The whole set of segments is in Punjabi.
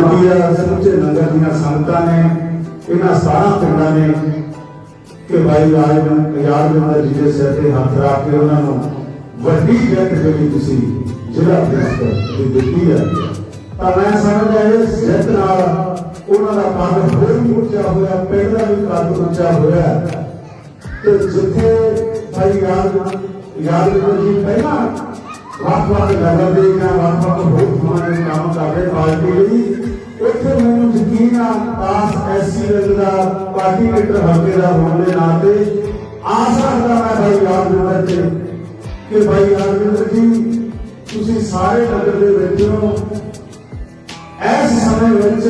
ਦੀਆਂ ਸਮੁੱਚੇ ਨਗਰ ਦੀਆਂ ਸੰਗਤਾਂ ਨੇ, ਇਹਨਾਂ 17 ਪਿੰਡਾਂ ਨੇ ਕਿ ਭਾਈ ਰਾਜ ਯਾਦਵਿੰਦਰ ਜੀ ਦੇ ਸਿਰ ਤੇ ਹੱਥ ਰੱਖ ਕੇ ਉਹਨਾਂ ਨੂੰ ਵੱਡੀ ਜਿੱਤ ਜਿਹੜੀ ਤੁਸੀਂ, ਜ਼ਿਲ੍ਹਾ ਪ੍ਰੀਸ਼ਦ ਦੀ ਦਿੱਤੀ ਹੈ। ਤਾਂ ਮੈਂ ਸਮਝਦਾ ਇਸ ਜਿੱਤ ਨਾਲ ਉਹਨਾਂ ਦਾ ਕੱਦ ਹੋਰ ਵੀ ਉੱਚਾ ਹੋਇਆ, ਪਿੰਡ ਦਾ ਵੀ ਕੱਦ ਉੱਚਾ ਹੋਇਆ। ਤੇ ਜਿੱਥੇ ਭਾਈ ਯਾਦ ਜੀ ਪਹਿਲਾਂ ਵੱਖ-ਵੱਖ ਲੈਵਲ ਦੇ ਜਾਂ ਵੱਖ-ਵੱਖ ਹੋਰ ਦੇ ਕੰਮ ਕਰਦੇ ਪਾਰਟੀ ਲਈ ਉੱਥੇ ਮੈਨੂੰ ਯਕੀਨ ਆ, ਆਸ ਐਸੀ ਰੰਗ ਦਾ ਪਾਰਟੀ ਲੀਡਰ ਹਲਕੇ ਦਾ ਹੋਣ ਦੇ ਨਾਤੇ ਆਸ ਰੱਖਦਾ ਮੈਂ ਭਾਈ ਯਾਦਵਿੰਦਰ ਤੇ ਕਿ ਭਾਈ ਯਾਦਵਿੰਦਰ ਜੀ, ਤੁਸੀਂ ਸਾਰੇ ਨਗਰ ਦੇ ਵਿੱਚੋਂ ਇਸ ਸਮੇਂ ਵਿੱਚ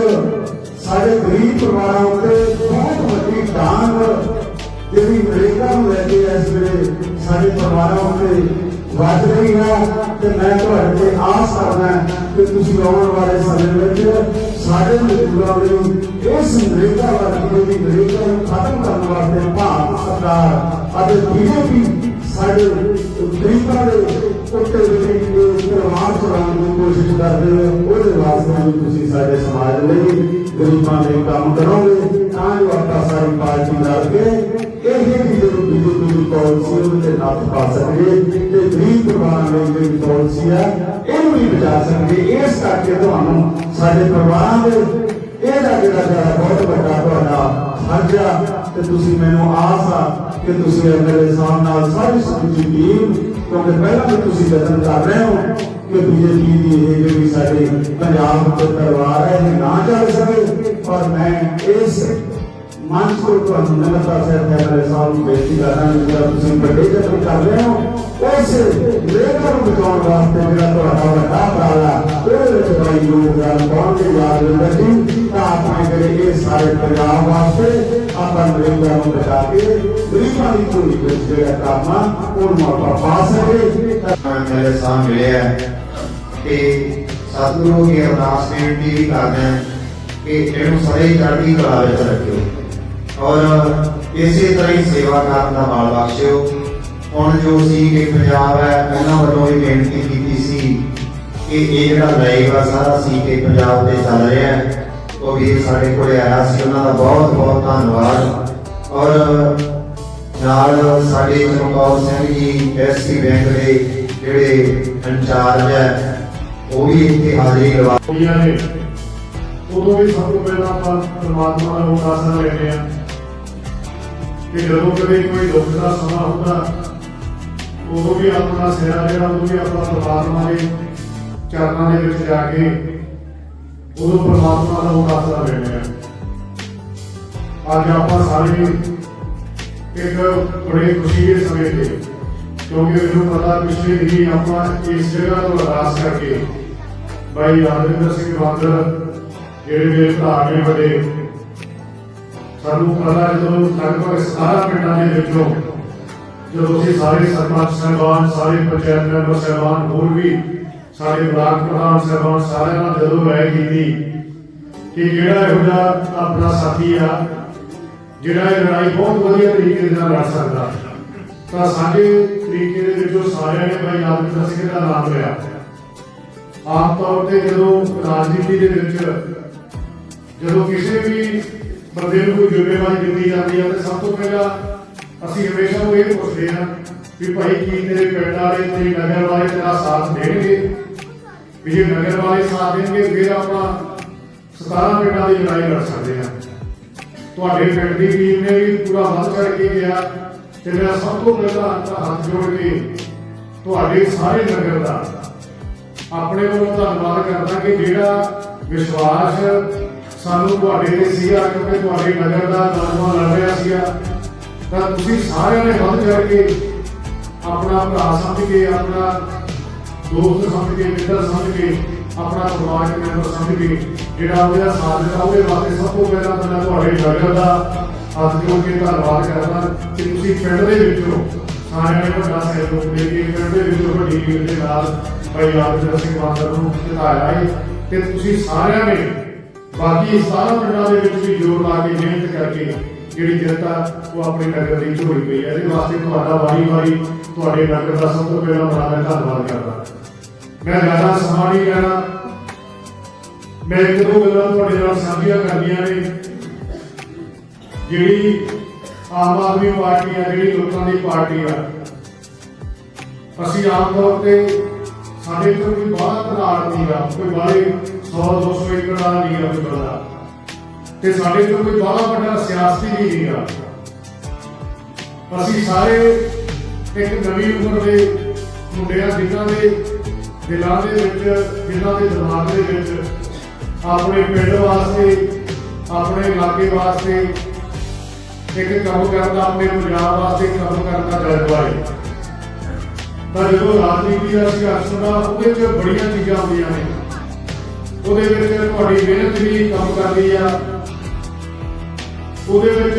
ਸਾਡੇ ਗਰੀਬ ਪਰਿਵਾਰਾਂ ਉੱਤੇ ਬਹੁਤ ਵੱਡੀ ਡਾਂਗ ਜਿਹੜੀ ਨਰੇਗਾ ਨੂੰ ਲੈ ਕੇ ਇਸ ਵੇਲੇ ਸਾਡੇ ਪਰਿਵਾਰਾਂ ਉੱਤੇ ਵੱਜ ਰਹੀ ਹੈ ਤੇ ਮੈਂ ਤੁਹਾਡੇ ਤੇ ਆਸ ਕਰਦਾ ਕਿ ਤੁਸੀਂ ਆਉਣ ਵਾਲੇ ਸਮੇਂ ਵਿੱਚ ਸਾਡੇ ਮਜ਼ਦੂਰਾਂ ਲਈ ਇਸ ਨਰੇਗਾ ਵਰਗੀ ਜਿਹੜੀ ਨਰੇਗਾ ਨੂੰ ਖਤਮ ਕਰਨ ਵਾਸਤੇ ਭਾਰਤ ਸਰਕਾਰ ਅਤੇ ਬੀਜੇਪੀ ਸਾਡੇ ਗਰੀਬਾਂ ਦੇ ਉੱਤੇ ਜਿਹੜੀ ਪ੍ਰਮਾਣ ਚਲਾਉਣ ਦੀ ਕੋਸ਼ਿਸ਼ ਕਰਦੇ ਹੋ ਉਹਦੇ ਵਾਸਤੇ ਵੀ ਤੁਸੀਂ ਸਾਡੇ ਸਮਾਜ ਲਈ ਗਰੀਬਾਂ ਲਈ ਕੰਮ ਕਰੋਗੇ, ਤਾਂ ਜੋ ਆਪਾਂ ਸਾਰੀ ਪਾਰਟੀ ਨਾਲ ਕੇ ਪਾਲਿਸੀ ਉਹਦੇ ਤੇ ਪਾ ਸਕੀਏ ਤੇ ਗਰੀਬ ਪਰਿਵਾਰਾਂ ਲਈ ਜਿਹੜੀ ਪਾਲਿਸੀ ਹੈ ਇਹਨੂੰ ਵੀ ਬਚਾ ਸਕੀਏ ਇਸ ਕਰਕੇ ਤੁਹਾਨੂੰ ਸਾਡੇ ਪਰਿਵਾਰਾਂ ਦੇ ਇਹਦਾ ਜਿਹੜਾ ਜਿਹੜਾ ਬਹੁਤ ਵੱਡਾ ਤੁਹਾਡਾ ਫਰਜ਼ ਤੇ ਤੁਸੀਂ ਮੈਨੂੰ ਆਸ ਆ ਕਿ ਤੁਸੀਂ ਮੇਰੇ ਸਾਹਿਬ ਨਾਲ ਸਾਰੀ ਸਮਝੀ ਟੀਮ, ਕਿਉਂਕਿ ਪਹਿਲਾਂ ਵੀ ਤੁਸੀਂ ਯਤਨ ਕਰ ਰਹੇ ਹੋ ਕਿ ਬੀਜੇਪੀ ਦੀ ਇਹ ਜਿਹੜੀ ਸਾਡੇ ਪੰਜਾਬ ਦੇ ਪਰਿਵਾਰ ਹੈ, ਇਹ ਨਾ ਚੱਲ ਸਕੇ। ਪਰ ਮੈਂ ਇਸ ਮੰਚ ਤੋਂ ਤੁਹਾਨੂੰ ਨਿਮਰਤਾ ਸਹਿਤ ਮੇਰੇ ਸਾਹਿਬ ਨੂੰ ਬੇਨਤੀ ਕਰਨਾ ਜਿਹੜਾ ਤੁਸੀਂ ਵੱਡੇ ਯਤਨ ਕਰ ਰਹੇ ਹੋ ਉਸ ਲੇਖਕ ਨੂੰ ਬਚਾਉਣ ਵਾਸਤੇ ਜਿਹੜਾ ਤੁਹਾਡਾ ਵੱਡਾ ਉਪਰਾਲਾ ਉਹਦੇ ਵਿੱਚ ਬੜੀ ਯੋਗਦਾਨ ਪਾਉਣਗੇ ਯਾਦਵਿੰਦਰ ਜੀ ਤਾਂ ਆਪਾਂ ਜਿਹੜੇ ਇਹ ਸਾਰੇ ਪੰਜਾਬ ਵਾਸਤੇ ਆਪਾਂ ਨਰੇਗਾ ਨੂੰ ਬਚਾ ਕੇ ਗਰੀਬਾਂ ਦੀ ਝੋਲੀ ਵਿੱਚ ਜਿਹੜਾ ਕੰਮ ਆ ਉਹਨੂੰ ਆਪਾਂ ਪਾ ਸਕੇ ਤਾਂ ਮੇਰੇ ਸਾਹਮਣੇ ਮਿਲਿਆ ਹੈ ਕਿ ਸਤਿਗੁਰੂ ਦੀ ਅਰਦਾਸ ਬੇਨਤੀ ਵੀ ਕਰਦੇ ਹਾਂ ਕਿ ਇਹਨੂੰ ਸਦੇ ਚੜ੍ਹਦੀ ਕਲਾ ਵਿੱਚ ਰੱਖਿਓ ਔਰ ਇਸੇ ਤਰ੍ਹਾਂ ਹੀ ਸੇਵਾ ਕਰਨ ਦਾ ਬਲ ਬਖਸ਼ਿਓ। ਹੁਣ ਜੋ ਸੀ ਕਿ ਪੰਜਾਬ ਹੈ ਉਹਨਾਂ ਵੱਲੋਂ ਵੀ ਬੇਨਤੀ ਕੀਤੀ ਸੀ ਕਿ ਇਹ ਜਿਹੜਾ ਲਾਈਵ ਆ ਸਾਰਾ ਸੀ ਕਿ ਪੰਜਾਬ ਦੇ ਚੱਲ ਰਿਹਾ ਹੈ। ਉਹ ਵੀ ਸਾਡੇ ਕੋਲੇ ਆਇਆ ਸੀ, ਉਹਨਾਂ ਦਾ ਬਹੁਤ ਬਹੁਤ ਧੰਨਵਾਦ। ਔਰ ਨਾਲ ਸਾਡੇ ਚਮਕੌਰ ਸਿੰਘ ਜੀ ਐਸਪੀ ਬੈਂਕ ਦੇ ਜਿਹੜੇ ਇੰਚਾਰਜ ਹੈ, ਉਹ ਵੀ ਇੱਥੇ ਹਾਜ਼ਰੀ ਲਵਾ ਹੋਈਆਂ ਨੇ ਉਦੋਂ ਵੀ ਸਭ ਤੋਂ ਪਹਿਲਾਂ ਆਪਾਂ ਪਰਮਾਤਮਾ ਦਾ ਉਹ ਆਸਰਾ ਲੈਂਦੇ ਆ ਕਿ ਜਦੋਂ ਕਦੇ ਕੋਈ ਦੁੱਖ ਦਾ ਸਮਾਂ ਹੁੰਦਾ, ਉਦੋਂ ਵੀ ਆਪਣਾ ਸਿਰਾ ਜਿਹੜਾ, ਉਦੋਂ ਵੀ ਆਪਾਂ ਪਰਮਾਤਮਾ ਦੇ ਚਰਨਾਂ ਦੇ ਵਿੱਚ ਜਾ ਕੇ ਉਦੋਂ ਪਰਮਾਤਮਾ ਦਾ ਉਹ ਆਸਰਾ ਆ ਅੱਜ ਆਪਾਂ ਸਾਰੇ ਇੱਕ ਬੜੇ ਖੁਸ਼ੀ ਦੇ ਸਮੇਂ ਤੇ, ਕਿਉਂਕਿ ਮੈਨੂੰ ਪਤਾ ਪਿਛਲੇ ਦਿਨੀ ਆਪਾਂ ਇਸ ਜਗ੍ਹਾ ਤੋਂ ਅਰਦਾਸ ਕਰਕੇ ਭਾਈ ਰਾਜਿੰਦਰ ਸਿੰਘ ਬਾਂਦਰ, ਜਿਹੜੇ ਮੇਰੇ ਭਰਾ ਨੇ ਵੱਡੇ ਸਾਨੂੰ ਪਤਾ ਜਦੋਂ ਲਗਭਗ 17 ਪਿੰਡਾਂ ਦੇ ਵਿੱਚੋਂ ਜਦੋਂ ਅਸੀਂ ਸਾਰੇ ਸਰਪੰਚ ਸਾਹਿਬਾਨ, ਸਾਰੇ ਪੰਚਾਇਤ ਮੈਂਬਰ ਸਾਹਿਬਾਨ, ਹੋਰ ਵੀ ਸਾਡੇ ਬਲਾਕ ਪ੍ਰਧਾਨ ਸਾਹਿਬਾਨ ਸਾਰਿਆਂ ਨਾਲ ਜਦੋਂ ਰਾਏ ਕੀਤੀ ਕਿ ਜਿਹੜਾ ਇਹੋ ਜਿਹਾ ਆਪਣਾ ਸਾਥੀ ਆ, ਜਿਹੜਾ ਇਹ ਲੜਾਈ ਬਹੁਤ ਵਧੀਆ ਤਰੀਕੇ ਦੇ ਨਾਲ ਲੜ ਸਕਦਾ, ਤਾਂ ਸਾਡੇ ਤਰੀਕੇ ਦੇ ਵਿੱਚੋਂ ਸਾਰਿਆਂ ਨੇ ਭਾਈ ਆਦਮਿੰਦਰ ਸਿੰਘ ਦਾ ਨਾਮ ਲਿਆ। ਆਮ ਤੌਰ ਤੇ ਜਦੋਂ ਰਾਜਨੀਤੀ ਦੇ ਵਿੱਚ ਜਦੋਂ ਕਿਸੇ ਵੀ ਬੰਦੇ ਨੂੰ ਕੋਈ ਜ਼ਿੰਮੇਵਾਰੀ ਦਿੱਤੀ ਜਾਂਦੀ ਹੈ ਤੇ ਸਭ ਤੋਂ ਪਹਿਲਾਂ ਅਸੀਂ ਹਮੇਸ਼ਾ ਉਹ ਇਹ ਪੁੱਛਦੇ ਹਾਂ ਵੀ ਭਾਈ ਕੀ ਤੇਰੇ ਪਿੰਡ ਵਾਲੇ, ਤੇਰੀ ਨਗਰ ਵਾਲੇ ਤੇਰਾ ਸਾਥ ਦੇਣਗੇ? ਵੀ ਜੇ ਨਗਰ ਵਾਲੇ ਸਾਥ ਦੇਣਗੇ, ਫਿਰ ਆਪਾਂ 17 ਪਿੰਡਾਂ ਦੀ ਲੜਾਈ ਲੜ ਸਕਦੇ ਹਾਂ। ਤੁਹਾਡੇ ਪਿੰਡ ਦੀ ਟੀਮ ਨੇ ਵੀ ਪੂਰਾ ਵੱਧ ਚੜ ਗਿਆ ਤੇ ਮੈਂ ਸਭ ਤੋਂ ਪਹਿਲਾਂ ਹੱਥ ਜੋੜ ਕੇ ਤੁਹਾਡੇ ਸਾਰੇ ਨਗਰ ਦਾ ਆਪਣੇ ਵੱਲੋਂ ਧੰਨਵਾਦ ਕਰਦਾ ਕਿ ਜਿਹੜਾ ਵਿਸ਼ਵਾਸ ਸਾਨੂੰ ਤੁਹਾਡੇ ਲਈ ਸੀਗਾ, ਕਿਉਂਕਿ ਤੁਹਾਡੇ ਨਗਰ ਦਾ ਨੌਜਵਾਨ ਲੜ ਰਿਹਾ ਸੀਗਾ। ਤਾਂ ਤੁਸੀਂ ਸਾਰਿਆਂ ਨੇ ਵੱਧ ਚੜ ਆਪਣਾ ਭਰਾ ਸਮਝ ਕੇ, ਆਪਣਾ ਦੋਸਤ ਸਮਝ ਕੇ, ਮਿੱਤਰ ਸਮਝ ਕੇ, ਆਪਣਾ ਪਰਿਵਾਰ ਮੈਂਬਰ ਸਮਝ ਕੇ, ਜਿਹੜਾ ਉਹਦਾ ਸਾਥ ਦਿੱਤਾ, ਉਹਦੇ ਵਾਸਤੇ ਸਭ ਤੋਂ ਪਹਿਲਾਂ ਮੈਂ ਤੁਹਾਡੇ ਨਗਰ ਦਾ ਹੱਥ ਜੋੜ ਕੇ ਧੰਨਵਾਦ ਕਰਦਾ ਕਿ ਤੁਸੀਂ ਪਿੰਡ ਦੇ ਵਿੱਚੋਂ ਸਾਰਿਆਂ ਨੇ ਵੱਡਾ ਸਹਿਯੋਗ ਦੇ ਕੇ ਪਿੰਡ ਦੇ ਵਿੱਚੋਂ ਵੱਡੀ ਟੀਮ ਦੇ ਨਾਲ ਭਾਈ ਆਦਿਤਰ ਸਿੰਘ ਬਾਂਦਰ ਨੂੰ ਜਿਤਾਇਆ ਹੈ। ਤੇ ਤੁਸੀਂ ਸਾਰਿਆਂ ਨੇ ਬਾਕੀ 17 ਪਿੰਡਾਂ ਦੇ ਵਿੱਚ ਵੀ ਜੋਰ ਲਾ ਕੇ ਮਿਹਨਤ ਕਰਕੇ ਜਿਹੜੀ ਜਨਤਾ ਉਹ ਆਪਣੇ ਨਗਰ ਦੀ ਝੋਲੀ ਪਈ ਹੈ। ਇਹਦੇ ਵਾਸਤੇ ਤੁਹਾਡਾ ਵਾਰੀ ਵਾਰੀ ਤੁਹਾਡੇ ਨਗਰ ਦਾ ਸਭ ਤੋਂ ਪਹਿਲਾਂ ਬੜਾ ਮੈਂ ਧੰਨਵਾਦ ਕਰਦਾ। ਮੈਂ ਜ਼ਿਆਦਾ ਸਮਾਂ ਨਹੀਂ ਲੈਣਾ। ਮੈਂ ਇੱਕ ਦੋ ਗੱਲਾਂ ਤੁਹਾਡੇ ਨਾਲ ਸਾਂਝੀਆਂ ਕਰਨੀਆਂ ਨੇ। ਜਿਹੜੀ ਆਮ ਆਦਮੀ ਪਾਰਟੀ ਆ, ਜਿਹੜੀ ਲੋਕਾਂ ਦੀ ਪਾਰਟੀ ਆ, ਅਸੀਂ ਆਮ ਤੌਰ ਤੇ ਸਾਡੇ ਤੋਂ ਕੋਈ ਬਾਹਰ ਘਰਾੜ ਨਹੀਂ ਆ, ਕੋਈ ਬਾਹਰੇ 100 200 ਏਕੜ ਦਾ ਨਹੀਂ ਆ ਕੋਈ ਬੰਦਾ ਤੇ ਸਾਡੇ ਤੋਂ ਕੋਈ ਬਾਹਲਾ ਵੱਡਾ ਸਿਆਸਤੀ ਨਹੀਂ ਆ ਅਸੀਂ ਸਾਰੇ ਇੱਕ ਨਵੀਂ ਉਮਰ ਦੇ ਮੁੰਡਿਆਂ ਜਿਨ੍ਹਾਂ ਦੇ ਦਿਲਾਂ ਦੇ ਵਿੱਚ, ਜਿਨ੍ਹਾਂ ਦੇ ਦਿਮਾਗ ਦੇ ਵਿੱਚ, ਆਪਣੇ ਪਿੰਡ ਵਾਸਤੇ, ਆਪਣੇ ਇਲਾਕੇ ਵਾਸਤੇ ਇੱਕ ਕੰਮ ਕਰਦਾ ਆਪਣੇ ਪੰਜਾਬ ਵਾਸਤੇ ਕੰਮ ਕਰਦਾ ਜਜ਼ਬਾ ਹੈ। ਤਾਂ ਜਦੋਂ ਰਾਜਨੀਤੀ ਦਾ ਸਿਆਸਤ ਦਾ ਉਹਦੇ ਵਿੱਚ ਬੜੀਆਂ ਚੀਜ਼ਾਂ ਹੁੰਦੀਆਂ ਨੇ। ਉਹਦੇ ਵਿੱਚ ਤੁਹਾਡੀ ਮਿਹਨਤ ਵੀ ਕੰਮ ਕਰਦੀ ਆ। ਉਹਦੇ ਵਿੱਚ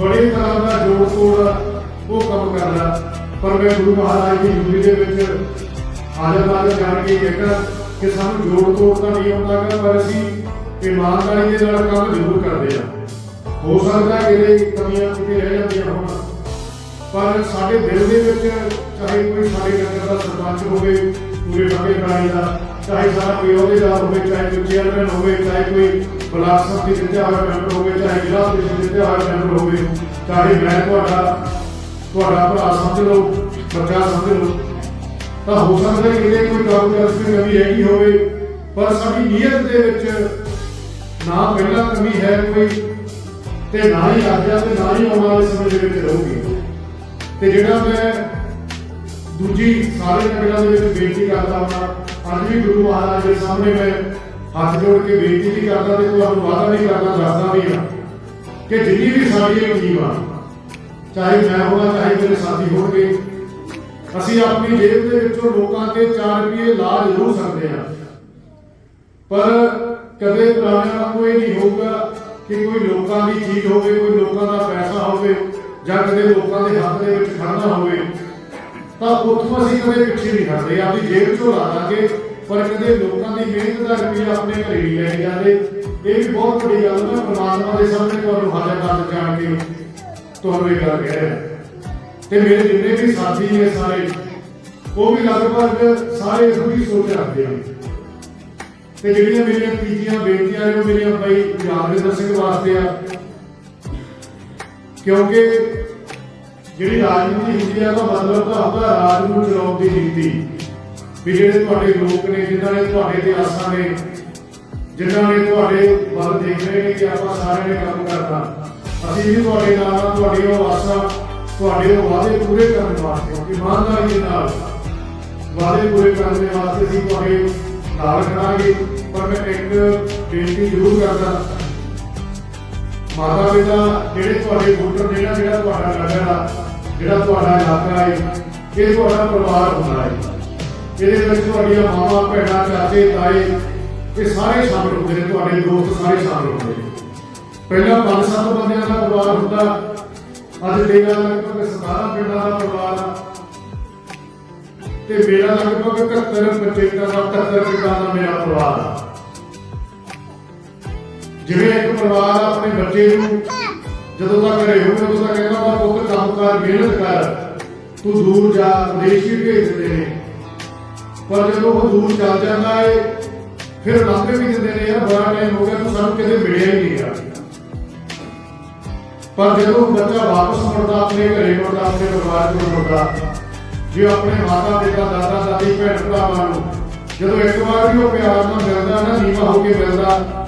ਬੜੇ ਤਰ੍ਹਾਂ ਦਾ ਜੋੜ ਤੋੜ ਉਹ ਕੰਮ ਕਰਦਾ। ਪਰ ਮੈਂ ਗੁਰੂ ਮਹਾਰਾਜ ਦੀ ਜ਼ਿੰਦਗੀ ਦੇ ਵਿੱਚ ਆਜਾ ਬਾਜਾ ਜਾਣ ਕੇ ਕਹਿੰਦਾ ਕਿ ਸਾਨੂੰ ਜੋੜ ਤੋੜ ਤਾਂ ਨਹੀਂ ਆਉਂਦਾ ਗਾ, ਪਰ ਅਸੀਂ ਇਮਾਨਦਾਰੀ ਦੇ ਨਾਲ ਕੰਮ ਜ਼ਰੂਰ ਕਰਦੇ ਆ। ਹੋ ਸਕਦਾ ਹੈ ਕਮੀਆਂ ਕਿਤੇ ਰਹਿ ਜਾਂਦੀਆਂ ਹੋਣ। ਪਰ ਸਾਡੇ ਦਿਲ ਦੇ ਵਿੱਚ ਚਾਹੇ ਕੋਈ ਸਾਡੇ ਨਗਰ ਦਾ ਸਰਪੰਚ ਹੋਵੇ ਪੂਰੇ ਬਾਗੇ ਪ੍ਰਾਣੀ ਦਾ ਚਾਹੇ ਸਾਡਾ ਕੋਈ ਅਹੁਦੇਦਾਰ ਹੋਵੇ, ਚਾਹੇ ਕੋਈ ਚੇਅਰਮੈਨ ਹੋਵੇ, ਚਾਹੇ ਕੋਈ ਬਲਾਕ ਸੰਮਤੀ ਜਿੱਤਿਆ ਹੋਇਆ ਮੈਂਬਰ ਹੋਵੇ, ਚਾਹੇ ਜ਼ਿਲ੍ਹਾ ਪ੍ਰੀਸ਼ਦ ਜਿੱਤਿਆ ਹੋਇਆ ਮੈਂਬਰ ਹੋਵੇ, ਚਾਹੇ ਮੈਂ ਤੁਹਾਡਾ ਤੁਹਾਡਾ ਭਰਾ ਸਮਝ ਲਓ, ਬੱਚਾ ਸਮਝ ਲਓ, ਤਾਂ ਹੋ ਸਕਦਾ ਹੈ ਇਹਦੇ ਕੋਈ ਕੰਮ ਕਰਨ ਦੀ ਕਮੀ ਹੈਗੀ ਹੋਵੇ, ਪਰ ਸਾਡੀ ਨੀਅਤ ਦੇ ਵਿੱਚ ਨਾ ਪਹਿਲਾਂ ਕਮੀ ਹੈ ਕੋਈ ਤੇ ਨਾ ਹੀ ਅੱਜ ਤੇ ਨਾ ਹੀ ਆਉਣ ਵਾਲੇ ਸਮੇਂ ਦੇ ਵਿੱਚ ਰਹੂਗੀ। ਤੇ ਜਿਹੜਾ ਮੈਂ ਦੂਜੀ ਸਾਰੇ ਨਗਰਾਂ ਦੇ ਵਿੱਚ ਬੇਨਤੀ ਕਰਦਾ ਹਾਂ ਅੱਜ ਵੀ ਗੁਰੂ ਮਹਾਰਾਜ ਦੇ ਸਾਹਮਣੇ ਮੈਂ ਹੱਥ ਜੋੜ ਕੇ ਬੇਨਤੀ ਵੀ ਕਰਦਾ ਤੇ ਤੁਹਾਨੂੰ ਵਾਅਦਾ ਨਹੀਂ ਕਰਦਾ, ਦੱਸਦਾ ਵੀ ਹਾਂ ਕਿ ਜਿੰਨੀ ਵੀ ਸਾਡੀ ਟੀਮ ਆ, ਚਾਹੇ ਮੈਂ ਹੋਵਾਂ, ਚਾਹੇ ਮੇਰੇ ਸਾਥੀ ਹੋਣਗੇ, ਅਸੀਂ ਆਪਣੀ ਜੇਬ ਦੇ ਵਿੱਚੋਂ ਲੋਕਾਂ ਤੇ 4 ਰੁਪਏ ਲਾ ਜ਼ਰੂਰ ਸਕਦੇ ਹਾਂ। ਪਰ ਕਦੇ ਪੁਰਾਣਿਆਂ ਵਾਂਗੂ ਇਹ ਨਹੀਂ ਹੋਊਗਾ ਕਿ ਕੋਈ ਲੋਕਾਂ ਦੀ ਚੀਜ਼ ਹੋਵੇ, ਕੋਈ ਲੋਕਾਂ ਦਾ ਪੈਸਾ ਹੋਵੇ ਜਾਂ ਕਦੇ ਲੋਕਾਂ ਦੇ ਹੱਥ ਦੇ ਵਿੱਚ ਖੜਨਾ ਹੋਵੇ। ਤਾਂ ਉੱਥੋਂ ਅਸੀਂ ਕਦੇ ਪਿੱਛੇ ਨਹੀਂ ਹਟਦੇ ਆਪਣੀ ਜੇਬ ਚੋਂ ਲਾ ਦਾਂਗੇ ਪਰ ਕਦੇ ਲੋਕਾਂ ਦੀ ਮਿਹਨਤ ਦਾ ਰੁਪਈਆ ਆਪਣੇ ਘਰੇ ਨਹੀਂ ਲੈ ਜਾਂਦੇ। ਇਹ ਵੀ ਬਹੁਤ ਵੱਡੀ ਗੱਲ ਹੈ ਪਰਮਾਤਮਾ ਦੇ ਸਾਹਮਣੇ ਤੁਹਾਨੂੰ ਹਾਜ਼ਰ ਕਰ ਜਾਣ ਕੇ ਤੁਹਾਨੂੰ ਇਹ ਗੱਲ ਕਹਿ ਰਿਹਾ। ਤੇ ਮੇਰੇ ਜਿੰਨੇ ਵੀ ਸਾਥੀ ਨੇ ਸਾਰੇ, ਉਹ ਵੀ ਲਗਭਗ ਸਾਰੇ ਇਹੋ ਹੀ ਸੋਚ ਰੱਖਦੇ ਹਨ। ਤੇ ਜਿਹੜੀਆਂ ਮੇਰੀਆਂ ਤੀਜੀਆਂ ਬੇਟੀਆਂ ਨੇ, ਉਹ ਮੇਰੀਆਂ ਭਾਈ ਯਾਦਵਿੰਦਰ ਸਿੰਘ ਵਾਸਤੇ ਆ। ਕਿਉਂਕਿ ਜਿਹੜੀ ਰਾਜਨੀਤੀ ਹੁੰਦੀ ਆ ਉਹਦਾ ਮਤਲਬ ਤਾਂ ਹੁੰਦਾ ਰਾਜ ਨੂੰ ਚਲਾਉਣ ਦੀ ਨੀਤੀ। ਵੀ ਜਿਹੜੇ ਤੁਹਾਡੇ ਲੋਕ ਨੇ ਜਿਨ੍ਹਾਂ ਨੇ ਤੁਹਾਡੇ ਤੇ ਆਸਾਂ ਨੇ ਜਿਨ੍ਹਾਂ ਨੇ ਤੁਹਾਡੇ ਵੱਲ ਦੇਖ ਰਹੇ ਨੇ ਕਿ ਆਪਾਂ ਸਾਰਿਆਂ ਨੇ ਕੰਮ ਕਰਨਾ ਅਸੀਂ ਵੀ ਤੁਹਾਡੇ ਨਾਲ ਆ, ਤੁਹਾਡੀ ਉਹ ਆਸਾਂ ਤੁਹਾਡੇ ਉਹ ਵਾਅਦੇ ਪੂਰੇ ਕਰਨ ਵਾਸਤੇ ਇਮਾਨਦਾਰੀ ਦੇ ਨਾਲ ਵਾਅਦੇ ਪੂਰੇ ਕਰਨ ਦੇ ਵਾਸਤੇ ਅਸੀਂ ਤੁਹਾਡੇ ਨਾਲ ਖੜਾਂਗੇ ਪਰ ਮੈਂ ਇੱਕ ਬੇਨਤੀ ਜ਼ਰੂਰ ਕਰਦਾ ਮਾਤਾ ਪਿਤਾ ਜਿਹੜੇ ਤੁਹਾਡੇ ਵੋਟਰ ਨੇ ਜਿਹੜਾ ਤੁਹਾਡਾ ਨਗਰ ਆ, ਜਿਹੜਾ ਤੁਹਾਡਾ ਇਲਾਕਾ ਹੈ, ਇਹ ਤੁਹਾਡਾ ਪਰਿਵਾਰ ਹੁੰਦਾ ਹੈ। ਇਹਦੇ ਵਿੱਚ ਤੁਹਾਡੀਆਂ ਮਾਵਾਂ, ਭੈਣਾਂ, ਚਾਚੇ, ਤਾਏ, ਇਹ ਸਾਰੇ ਸ਼ਾਮਲ ਹੁੰਦੇ ਨੇ, ਤੁਹਾਡੇ ਦੋਸਤ ਸਾਰੇ ਸ਼ਾਮਲ ਹੁੰਦੇ ਨੇ। ਪਹਿਲਾਂ ਪੰਜ ਸੱਤ ਬੰਦਿਆਂ ਦਾ ਪਰਿਵਾਰ ਹੁੰਦਾ, ਅੱਜ ਤੇਰਾ ਲਗਭਗ 17 ਪਿੰਡਾਂ ਦਾ ਪਰਿਵਾਰ ਆ। ਤੇ ਮੇਰਾ ਲਗਭਗ 71 ਪੰਚਾਇਤਾਂ ਦਾ 73 ਪਿੰਡਾਂ ਦਾ ਮੇਰਾ ਪਰਿਵਾਰ ਆ। ਜਿਵੇਂ ਇੱਕ ਪਰਿਵਾਰ ਆਪਣੇ ਬੱਚੇ ਨੂੰ ਜਦੋਂ ਤੱਕ ਘਰੇ ਹੋਵੇ ਉਦੋਂ ਤੱਕ ਕਹਿੰਦਾ ਵਾ ਪੁੱਤ ਕੰਮ ਕਰ ਮਿਹਨਤ ਕਰ, ਤੂੰ ਦੂਰ ਜਾ, ਵਿਦੇਸ਼ ਵੀ ਭੇਜ ਨੇ। ਪਰ ਜਦੋਂ ਉਹ ਦੂਰ ਚੱਲ ਜਾਂਦਾ ਏ, ਫਿਰ ਲਾਂਭੇ ਵੀ ਦਿੰਦੇ ਨੇ, ਯਾਰ ਬੜਾ ਟਾਈਮ ਹੋ ਗਿਆ, ਤੂੰ ਸਾਨੂੰ ਕਿਤੇ ਮਿਲਿਆ ਹੀ ਨਹੀਂ ਯਾਰ। ਪਰ ਜਦੋਂ ਬੱਚਾ ਵਾਪਸ ਮੁੜਦਾ, ਆਪਣੇ ਘਰੇ ਮੁੜਦਾ, ਆਪਣੇ ਪਰਿਵਾਰ ਕੋਲ ਮੁੜਦਾ ਜੇ ਆਪਣੇ ਮਾਤਾ ਪਿਤਾ, ਦਾਦਾ, ਦਾਦੀ, ਭੈਣ ਭਰਾਵਾਂ ਨੂੰ, ਜਦੋਂ ਇੱਕ ਵਾਰ ਵੀ ਉਹ ਪਿਆਰ ਨਾਲ ਮਿਲਦਾ ਨਾ, ਨੀਵਾ ਹੋ ਕੇ ਮਿਲਦਾ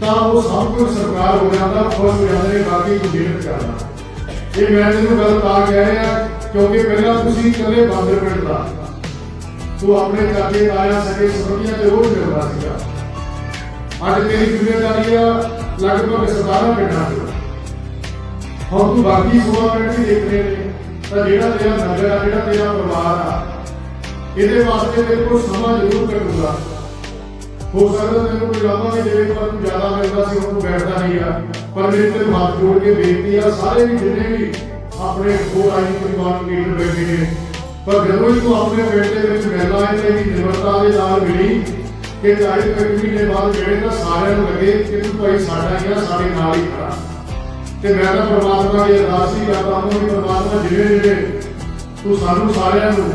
ਤਾਂ ਉਹ ਸਭ ਕੁਝ ਸਰਕਾਰ ਹੋ ਜਾਂਦਾ ਖੁਸ਼ ਜਾਂਦੇ ਬਾਕੀ ਨੂੰ ਮਿਹਨਤ ਕਰਨਾ ਇਹ ਮੈਂ ਤੈਨੂੰ ਗੱਲ ਤਾਂ ਕਹਿ ਰਿਹਾ, ਕਿਉਂਕਿ ਪਹਿਲਾਂ ਤੁਸੀਂ ਕਦੇ ਬਾਂਦਰ ਪਿੰਡ ਦਾ। ਤੂੰ ਆਪਣੇ ਚਾਚੇ, ਤਾਇਆ, ਸਕੇ ਸੰਬੰਧੀਆਂ ਤੇ ਰੋਜ਼ ਮਿਲਦਾ ਸੀਗਾ। ਅੱਜ ਤੇਰੀ ਜ਼ਿੰਮੇਵਾਰੀ ਆ ਲਗਭਗ 17 ਪਿੰਡਾਂ ਦੀ। ਹੁਣ ਤੂੰ ਬਾਕੀ 16 ਪਿੰਡ ਵੀ ਦੇਖ ਰਹੇ ਨੇ, ਤਾਂ ਜਿਹੜਾ ਤੇਰਾ ਨਗਰ ਆ, ਜਿਹੜਾ ਤੇਰਾ ਪਰਿਵਾਰ ਆ, ਇਹਦੇ ਵਾਸਤੇ ਤੇਰੇ ਕੋਲ ਸਮਾਂ ਜ਼ਰੂਰ ਕੱਢੂਗਾ। ਹੋ ਸਕਦਾ ਤੈਨੂੰ ਕੋਈ ਲਾਭਾ ਨਹੀਂ ਦੇਵੇ, ਪਰ ਤੂੰ ਜ਼ਿਆਦਾ ਮਿਲਦਾ ਸੀ, ਹੁਣ ਬੈਠਦਾ ਨਹੀਂ ਆ। ਪਰ ਮੇਰੇ ਤੇ ਹੱਥ ਜੋੜ ਕੇ ਬੇਨਤੀ ਆ, ਸਾਰੇ ਵੀ ਜਿੰਨੇ ਵੀ ਆਪਣੇ ਹੋਰ ਆਈ ਪਰਿਵਾਰ ਲੀਡਰ ਬੈਠੇ ਨੇ, ਪਰ ਜਦੋਂ ਹੀ ਤੂੰ ਆਪਣੇ ਪਿੰਡ ਦੇ ਵਿੱਚ ਮਿਲਣਾ ਹੈ ਤੇ ਵੀ ਨਿਮਰਤਾ ਦੇ ਨਾਲ ਮਿਲੀ ਕਿ ਚਾਹੇ ਤੂੰ ਇੱਕ ਬਾਅਦ ਜਿਹੜੇ ਤਾਂ ਸਾਰਿਆਂ ਨੂੰ ਲੱਗੇ ਕਿ ਤੂੰ ਭਾਈ ਸਾਡਾ ਹੀ ਆ, ਸਾਡੇ ਨਾਲ ਹੀ ਖੜਾ। ਤੇ ਮੈਂ ਤਾਂ ਪਰਮਾਤਮਾ ਦੀ ਅਰਦਾਸ ਹੀ ਕਰਦਾ ਹਾਂ ਕਿ ਪਰਮਾਤਮਾ ਜਿਹੜੇ ਜਿਹੜੇ ਤੂੰ ਸਾਨੂੰ ਸਾਰਿਆਂ ਨੂੰ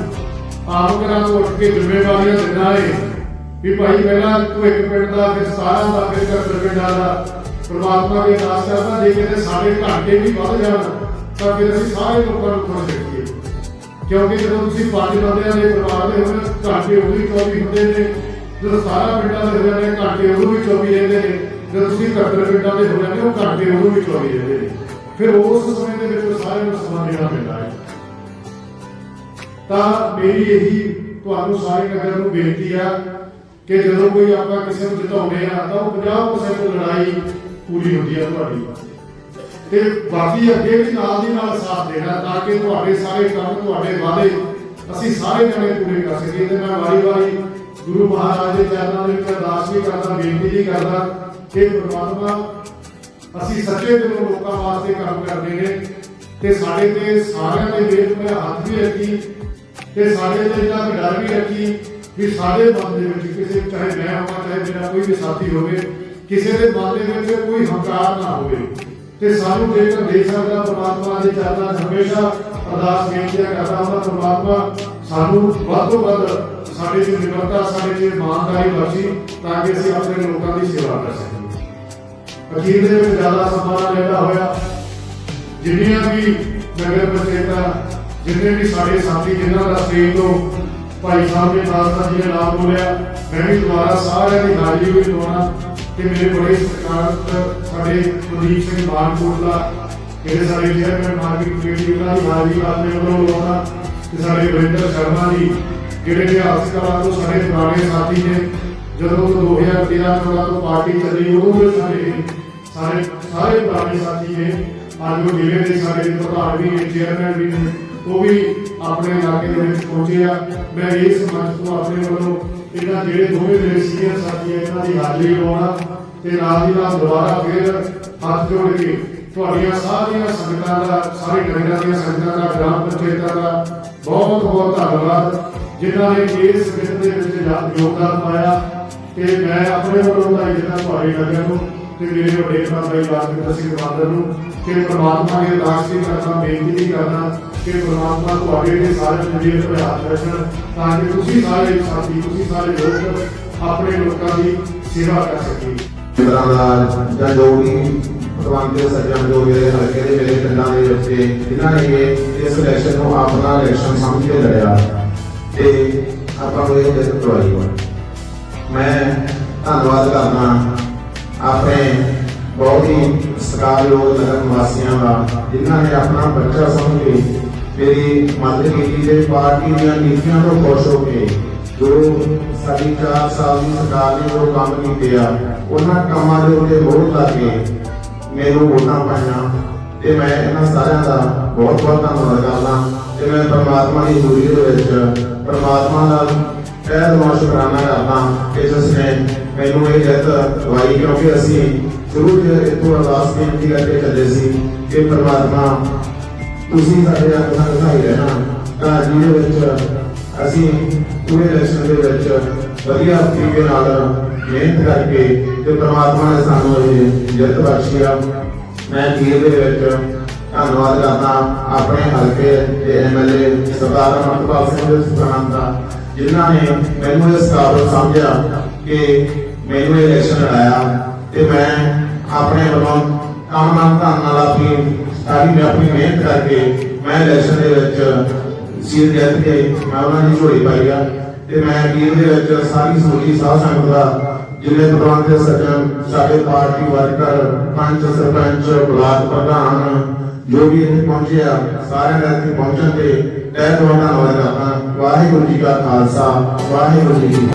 ਆਪ ਕਰਾਂ ਤੋਂ ਉੱਠ ਕੇ ਜ਼ਿੰਮੇਵਾਰੀਆਂ ਦਿੰਦਾ ਏ ਵੀ ਭਾਈ ਪਹਿਲਾਂ ਤੂੰ ਇੱਕ ਪਿੰਡ ਦਾ ਫਿਰ 17 ਦਾ ਫਿਰ 71 ਪਿੰਡਾਂ ਦਾ। ਪ੍ਰਮਾਤਮਾ ਦੇ ਦਾਸ ਕਰਦਾ ਜੇ ਕਿਤੇ ਸਾਡੇ ਘਾਟੇ ਵੀ ਵੱਧ ਜਾਣ ਤਾਂ ਫਿਰ ਅਸੀਂ ਸਾਰੇ ਲੋਕਾਂ ਨੂੰ ਖੁਸ਼ ਰੱਖੀਏ। ਕਿਉਂਕਿ ਜਦੋਂ ਤੁਸੀਂ ਪੰਜ ਬੰਦਿਆਂ ਦੇ ਪਰਿਵਾਰ ਦੇ ਹੋਵੇ ਘਾਟੇ ਉਹ ਵੀ 24 ਹੁੰਦੇ ਨੇ ਜਦੋਂ ਸਾਰਾ ਪਿੰਡਾਂ ਦੇ ਹੋ ਜਾਂਦੇ ਨੇ, ਘਾਟੇ ਉਹ ਵੀ 24 ਰਹਿੰਦੇ ਨੇ ਜਦੋਂ ਤੁਸੀਂ 71 ਪਿੰਡਾਂ ਦੇ ਹੋ ਜਾਂਦੇ ਹੋ ਘਾਟੇ ਉਹ ਵੀ 24 ਰਹਿੰਦੇ ਨੇ। ਫਿਰ ਉਸ ਸਮੇਂ ਦੇ ਵਿੱਚ ਸਾਰੇ ਨੂੰ ਸਮਾਂ ਦੇਣਾ ਪੈਂਦਾ ਹੈ। ਤਾਂ ਮੇਰੀ ਇਹੀ ਤੁਹਾਨੂੰ ਸਾਰੇ ਨਗਰ ਨੂੰ ਬੇਨਤੀ ਆ ਕਿ ਜਦੋਂ ਕੋਈ ਆਪਾਂ ਕਿਸੇ ਨੂੰ ਜਿਤਾਉਂਦੇ ਆ, ਤਾਂ ਉਹ 50% ਲੜਾਈ ਪੂਰੀ ਹੁੰਦੀ ਆ ਤੁਹਾਡੀ। ਤੇ ਬਾਕੀ ਅੱਗੇ ਵੀ ਨਾਲ ਦੀ ਨਾਲ ਸਾਥ ਦੇਣਾ, ਤਾਂ ਕਿ ਤੁਹਾਡੇ ਸਾਰੇ ਕੰਮ ਤੁਹਾਡੇ ਵਾਅਦੇ ਅਸੀਂ ਸਾਰੇ ਜਣੇ ਪੂਰੇ ਕਰ ਸਕੀਏ। ਤੇ ਮੈਂ ਵਾਰੀ ਵਾਰੀ ਗੁਰੂ ਮਹਾਰਾਜ ਦੇ ਚਰਨਾਂ ਦੇ ਵਿੱਚ ਅਰਦਾਸ ਵੀ ਕਰਦਾ, ਬੇਨਤੀ ਵੀ ਕਰਦਾ ਕਿ ਪ੍ਰਮਾਤਮਾ, ਅਸੀਂ ਸੱਚੇ ਦਿਲੋਂ ਲੋਕਾਂ ਵਾਸਤੇ ਕੰਮ ਕਰਦੇ ਨੇ। ਤੇ ਸਾਡੇ ਤੇ ਸਾਰਿਆਂ ਦੇ ਵੇਖ ਮੇਰਾ ਹੱਥ ਵੀ ਰੱਖੀ, ਤੇ ਸਾਡੇ ਤੇ ਜਿਹੜਾ ਡਰ ਵੀ ਰੱਖੀ ਵੀ ਸਾਡੇ ਮਨ ਦੇ ਵਿੱਚ ਕਿਸੇ, ਚਾਹੇ ਮੈਂ ਹੋਵਾਂ, ਚਾਹੇ ਮੇਰਾ ਕੋਈ ਵੀ ਸਾਥੀ ਹੋਵੇ, ਕਿਸੇ ਦੇ ਮਨ ਦੇ ਵਿੱਚ ਕੋਈ ਹੰਕਾਰ ਨਾ ਹੋਵੇ। ਤੇ ਸਾਨੂੰ ਜੇਕਰ ਦੇ ਸਕਦਾ ਪਰਮਾਤਮਾ ਦੇ ਚਰਨਾਂ 'ਚ ਹਮੇਸ਼ਾ ਅਰਦਾਸ ਬੇਨਤੀਆਂ ਕਰਦਾ ਹਾਂ, ਪਰਮਾਤਮਾ ਸਾਨੂੰ ਵੱਧ ਤੋਂ ਵੱਧ ਸਾਡੇ 'ਚ ਨਿਮਰਤਾ, ਸਾਡੇ 'ਚ ਇਮਾਨਦਾਰੀ ਬਖਸ਼ੀ, ਤਾਂ ਕਿ ਅਸੀਂ ਆਪਣੇ ਲੋਕਾਂ ਦੀ ਸੇਵਾ ਕਰ ਸਕੀਏ। ਅਖੀਰ ਦੇ ਵਿੱਚ ਜ਼ਿਆਦਾ ਸਮਾਂ ਲੈਂਦਾ ਹੋਇਆ, ਜਿੰਨੀਆਂ ਵੀ ਨਗਰ ਪੰਚਾਇਤਾਂ, ਜਿੰਨੇ ਵੀ ਸਾਡੇ ਸਾਥੀ, ਜਿਨ੍ਹਾਂ ਦਾ ਸਟੇਜ ਤੋਂ ਭਾਈ ਸਾਹਿਬ ਨੇ ਦਾਸਤਾ ਜੀ ਨੇ ਨਾਮ ਬੋਲਿਆ, ਮੈਂ ਵੀ ਦੁਬਾਰਾ ਸਾਰਿਆਂ ਦੀ ਹਾਜ਼ਰੀ ਵੀ ਲਵਾਉਣਾ ਕਿ ਮੇਰੇ ਬੜੇ ਸਤਿਕਾਰਤ ਸਾਡੇ ਕੁਲਦੀਪ ਸਿੰਘ ਮਾਨਕੋਟਲਾ ਜਿਹੜੇ ਸਾਡੇ ਚੇਅਰਮੈਨ ਮਾਰਕੀਟ ਕਮੇਟੀ ਉਹਨਾਂ ਦੀ ਹਾਜ਼ਰੀ ਆਪਣੇ ਵੱਲੋਂ ਲਵਾਉਣਾ ਤੇ ਸਾਡੇ ਵਰਿੰਦਰ ਸ਼ਰਮਾ ਜੀ, ਜਿਹੜੇ ਇਤਿਹਾਸ ਕਲਾ ਤੋਂ ਸਾਡੇ ਪੁਰਾਣੇ ਸਾਥੀ ਨੇ, ਜਦੋਂ ਤੋਂ 2013 14 ਤੋਂ ਪਾਰਟੀ ਚੱਲੀ, ਉਦੋਂ ਦੇ ਸਾਡੇ ਸਾਰੇ ਸਾਰੇ ਪੁਰਾਣੇ ਸਾਥੀ ਨੇ, ਅੱਜ ਉਹ ਜ਼ਿਲ੍ਹੇ ਦੇ ਸਾਡੇ ਪ੍ਰਧਾਨ ਵੀ ਨੇ ਚੇਅਰਮੈਨ ਵੀ ਨੇ। ਉਹ ਵੀ ਆਪਣੇ ਇਲਾਕੇ ਦੇ ਵਿੱਚ ਪਹੁੰਚੇ ਆ। ਮੈਂ ਇਸ ਮੰਚ ਤੋਂ ਆਪਣੇ ਵੱਲੋਂ ਇਹਨਾਂ ਜਿਹੜੇ ਦੋਵੇਂ ਮੇਰੇ ਸੀਨੀਅਰ ਸਾਥੀ ਆ, ਇਹਨਾਂ ਦੀ ਹਾਜ਼ਰੀ ਲਵਾਉਣਾ ਤੇ ਨਾਲ ਦੀ ਨਾਲ ਦੁਬਾਰਾ ਫਿਰ ਹੱਥ ਜੋੜ ਕੇ ਤੁਹਾਡੀਆਂ ਸਾਰੀਆਂ ਸੰਗਤਾਂ ਦਾ, ਸਾਰੇ ਨਗਰਾਂ ਦੀਆਂ ਸੰਗਤਾਂ ਦਾ, ਗ੍ਰਾਮ ਪੰਚਾਇਤਾਂ ਦਾ ਬਹੁਤ ਬਹੁਤ ਧੰਨਵਾਦ, ਜਿਨ੍ਹਾਂ ਨੇ ਇਸ ਵਿਸ਼ੇ ਦੇ ਵਿੱਚ ਯੋਗਦਾਨ ਪਾਇਆ ਤੇ ਮੈਂ ਆਪਣੇ ਵੱਲੋਂ ਦਾ ਜਿਹੜਾ ਤੁਹਾਡੇ ਨਗਰ ਨੂੰ। ਤੇ ਮੇਰੇ ਵੱਡੇ ਭਰਾ ਭਾਈ ਰਾਜਵਿੰਦਰ ਸਿੰਘ ਬਾਦਲ ਨੂੰ ਕਿ ਪ੍ਰਮਾਤਮਾ ਦੀ ਅਰਦਾਸ ਵੀ ਕਰਦਾ ਬੇਨਤੀ ਵੀ ਕਰਦਾ ਕਿ ਪ੍ਰਮਾਤਮਾ ਤੁਹਾਡੇ ਦੇ ਸਾਰੇ ਜਿਹੜੇ ਤੇ ਰੱਖਣ ਤਾਂ ਕਿ ਤੁਸੀਂ ਸਾਰੇ ਸਾਥੀ, ਤੁਸੀਂ ਸਾਰੇ ਲੋਕ ਆਪਣੇ ਲੋਕਾਂ ਦੀ ਸੇਵਾ ਕਰ ਸਕੀਏ। ਮਿੱਤਰਾਂ ਦਾ ਜਾਂ ਜੋ ਵੀ ਭਗਵਾਨ ਦੇ ਸੱਜਣ ਜੋ ਮੇਰੇ ਹਲਕੇ ਦੇ ਮੇਰੇ ਪਿੰਡਾਂ ਦੇ ਬੱਚੇ ਜਿਨ੍ਹਾਂ ਨੇ ਇਸ ਇਲੈਕਸ਼ਨ ਨੂੰ ਆਪਣਾ ਇਲੈਕਸ਼ਨ ਸਮਝ ਕੇ ਲੜਿਆ, ਤੇ ਆਪਾਂ ਨੂੰ ਇਹ ਜਿੱਤ ਦਵਾਈ ਮੈਂ ਧੰਨਵਾਦ ਕਰਦਾ ਆਪਣੇ ਬਹੁਤ ਹੀ ਸਤਿਕਾਰਯੋਗ ਨਗਰ ਨਿਵਾਸੀਆਂ ਦਾ, ਜਿਨ੍ਹਾਂ ਨੇ ਆਪਣਾ ਬੱਚਾ ਸਮਝ ਕੇ ਮੇਰੀ ਮਦਦ ਕੀਤੀ ਤੇ ਪਾਰਟੀ ਦੀਆਂ ਨੀਤੀਆਂ ਤੋਂ ਖੁਸ਼ ਹੋ ਕੇ ਜੋ ਸਾਡੀ 4 ਸਾਲ ਦੀ ਸਰਕਾਰ ਨੇ ਜੋ ਕੰਮ ਕੀਤੇ ਆ, ਉਹਨਾਂ ਕੰਮਾਂ ਦੇ ਉੱਤੇ ਬਹੁਤ ਲਾ ਮੈਨੂੰ ਵੋਟਾਂ ਪਾਈਆਂ। ਤੇ ਮੈਂ ਇਹਨਾਂ ਸਾਰਿਆਂ ਦਾ ਬਹੁਤ ਬਹੁਤ ਧੰਨਵਾਦ ਕਰਦਾ। ਤੇ ਮੈਂ ਪਰਮਾਤਮਾ ਦੀ ਹਜ਼ੂਰੀ ਦੇ ਵਿੱਚ ਪਰਮਾਤਮਾ ਦਾ ਤਹਿ ਦਿਲੋਂ ਸ਼ੁਕਰਾਨਾ ਕਰਦਾ ਕਿ ਜਿਸ ਨੇ ਮੈਨੂੰ ਇਹ ਜਿੱਤ ਦਵਾਈ ਕਿਉਂਕਿ ਅਸੀਂ ਸ਼ੁਰੂ ਚ ਇਤੋਂ ਅਰਦਾਸ ਬੇਨਤੀ ਕਰਕੇ ਚੱਲੇ ਸੀ ਕਿ ਪਰਮਾਤਮਾ, ਤੁਸੀਂ ਸਾਡੇ ਹੱਥ ਨਾਲ ਸਹਾਈ ਰਹਿਣਾ। ਤਾਂ ਜਿਹਦੇ ਵਿੱਚ ਅਸੀਂ ਪੂਰੇ ਇਲੈਕਸ਼ਨ ਦੇ ਵਿੱਚ ਵਧੀਆ ਤਰੀਕੇ ਨਾਲ ਮਿਹਨਤ ਕਰਕੇ ਤੇ ਪਰਮਾਤਮਾ ਨੇ ਸਾਨੂੰ ਇਹ ਜਿੱਤ ਬਖਸ਼ੀ ਆ। ਮੈਂ ਅਖੀਰ ਦੇ ਵਿੱਚ ਧੰਨਵਾਦ ਕਰਦਾ ਆਪਣੇ ਹਲਕੇ ਦੇ ਐਮਐਲਏ ਸਰਦਾਰ ਅਮਰਪਾਲ ਸਿੰਘ ਸੁਖਾਨ ਦਾ, ਜਿਨ੍ਹਾਂ ਨੇ ਮੈਨੂੰ ਇਸ ਕਾਬਲ ਸਮਝਿਆ ਕਿ ਮੈਨੂੰ ਇਹ ਇਲੈਕਸ਼ਨ ਲੜਾਇਆ ਤੇ ਮੈਂ ਆਪਣੇ ਵੱਲੋਂ ਕੰਮ ਨਾਲ ਧੰਨ ਨਾਲ ਆਪਣੀ ਸਾਰੀ ਮੈਂ ਆਪਣੀ ਮਿਹਨਤ ਕਰਕੇ ਮੈਂ ਇਲੈਕਸ਼ਨ ਦੇ ਵਿੱਚ ਸੀਟ ਜਿੱਤ ਕੇ ਮੈਂ ਉਹਨਾਂ ਦੀ ਝੋਲੀ ਪਾਈ ਆ ਤੇ ਮੈਂ ਅਖੀਰ ਦੇ ਵਿੱਚ ਸਾਰੀ ਸੋਚੀ ਸਾਧ ਸੰਗਤ ਦਾ ਜਿਲੇ ਪ੍ਰਧਾਨ ਦੇ ਸੱਜਣ, ਸਾਡੇ party worker panch sarpanch, block ਪ੍ਰਧਾਨ, ਜੋ ਵੀ ਇੱਥੇ ਪਹੁੰਚੇ ਆ, ਸਾਰਿਆਂ ਦਾ ਇੱਥੇ ਪਹੁੰਚਣ ਤੇ ਤਹਿ ਦਿਲੋਂ ਧੰਨਵਾਦ ਕਰਦਾ। ਵਾਹਿਗੁਰੂ ਜੀ ਕਾ ਖਾਲਸਾ, ਵਾਹਿਗੁਰੂ ਜੀ